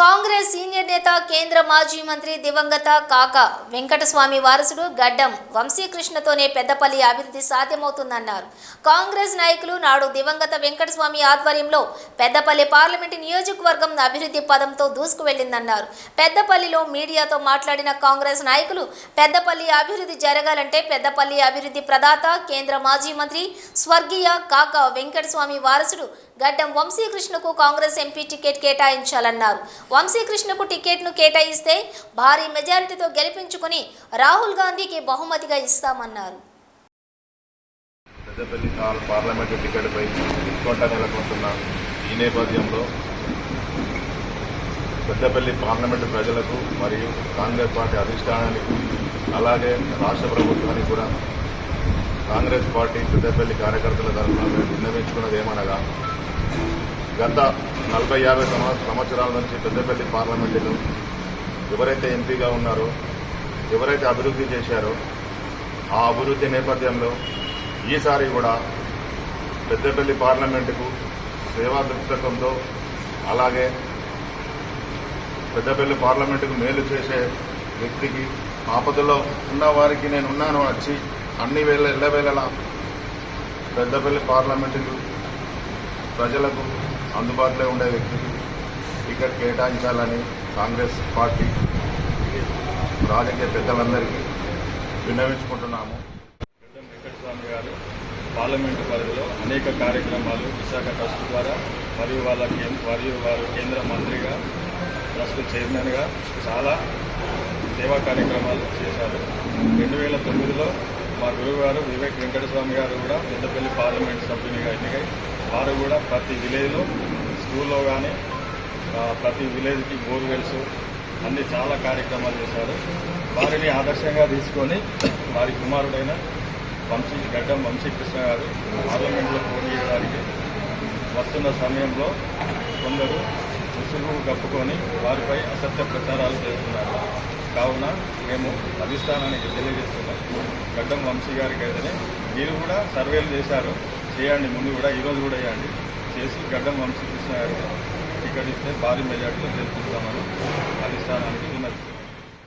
Congress senior నేత కేంద్ర మాజీ మంత్రి దివంగత కాక వెంకటస్వామి వారసుడు గడ్డం వంశీకృష్ణతోనే పెద్దపల్లి అభివృద్ధి సాధ్యమవుతుందన్నారు. కాంగ్రెస్ నాయకులు నాడు దివంగత వెంకటస్వామి ఆధ్వర్యంలో పెద్దపల్లి పార్లమెంటు నియోజకవర్గం అభివృద్ధి పదంతో దూసుకు వెళ్ళిందన్నారు పెద్దపల్లిలో మీడియాతో మాట్లాడిన కాంగ్రెస్ నాయకులు పెద్దపల్లి అభివృద్ధి జరగాలంటే పెద్దపల్లి అభివృద్ధి ప్రదాత కేంద్ర మాజీ మంత్రి స్వర్గీయ కాక వెంకటస్వామి వారసుడు గడ్డం వంశీకృష్ణకు కాంగ్రెస్ ఎంపీ టికెట్ కేటాయించాలన్నారు. వంశీకృష్ణకు టికెట్ను కేటాయిస్తే భారీ మెజారిటీతో గెలిపించుకుని రాహుల్ గాంధీకి బహుమతిగా ఇస్తామన్నారు. పెద్దపల్లి పార్లమెంటు టికెట్పై ఉత్కంఠ నెలకొంటున్న ఈ నేపథ్యంలో పెద్దపల్లి పార్లమెంటు ప్రజలకు మరియు కాంగ్రెస్ పార్టీ అధిష్టానానికి అలాగే రాష్ట్ర ప్రభుత్వానికి కూడా కాంగ్రెస్ పార్టీ పెద్దపల్లి కార్యకర్తల తరఫున విన్నవించుకున్నది ఏమనగా గత నలభై యాభై సంవత్సరాల నుంచి పెద్దపల్లి పార్లమెంటులో ఎవరైతే ఎంపీగా ఉన్నారో ఎవరైతే అభివృద్ధి చేశారో ఆ అభివృద్ధి నేపథ్యంలో ఈసారి కూడా పెద్దపల్లి పార్లమెంటుకు సేవా దృక్పథంతో అలాగే పెద్దపల్లి పార్లమెంటుకు మేలు చేసే వ్యక్తికి ఆపదలో ఉన్న వారికి నేను ఉన్నాను వచ్చి అన్ని వేళ ఎల్లవేళలా పెద్దపల్లి పార్లమెంటుకు ప్రజలకు అందుబాటులో ఉండే వ్యక్తికి టికెట్ కేటాయించాలని కాంగ్రెస్ పార్టీ రాజకీయ పెద్దలందరికీ విన్నవించుకుంటున్నాము. వెంకటస్వామి గారు పార్లమెంటు పరిధిలో అనేక కార్యక్రమాలు విశాఖ ట్రస్ట్ ద్వారా మరియు వాళ్ళ మరియు వారు కేంద్ర మంత్రిగా ట్రస్ట్ చైర్మన్గా చాలా సేవా కార్యక్రమాలు చేశారు. రెండు వేల తొమ్మిదిలో మా గురువు గారు వివేక్ వెంకటస్వామి గారు కూడా పెద్దపల్లి పార్లమెంట్ సభ్యునిగా ఎన్నికై వారు కూడా ప్రతి విలేజ్లో స్కూల్లో కానీ ప్రతి విలేజ్కి బోర్వెల్స్ అన్ని చాలా కార్యక్రమాలు చేశారు. వారిని ఆదర్శంగా తీసుకొని వారి కుమారుడైన వంశీ గడ్డం వంశీకృష్ణ గారు పార్లమెంట్లో పోటీ చేయడానికి వస్తున్న సమయంలో కొందరు ముసుగు కప్పుకొని వారిపై అసత్య ప్రచారాలు చేస్తున్నారు. కావున మేము అధిష్టానానికి తెలియజేస్తున్నాం. గడ్డం వంశీ గారికి అయితేనే మీరు కూడా సర్వేలు చేశారు. చేయండి ముందు కూడా ఈరోజు కూడా వేయండి చేసి గడ్డం వంశీకృష్ణ గారికి టికెట్ ఇస్తే భారీ మెజార్టీలో గెలిపిస్తామని అధిష్టానానికి విన్నవిస్తున్నాం.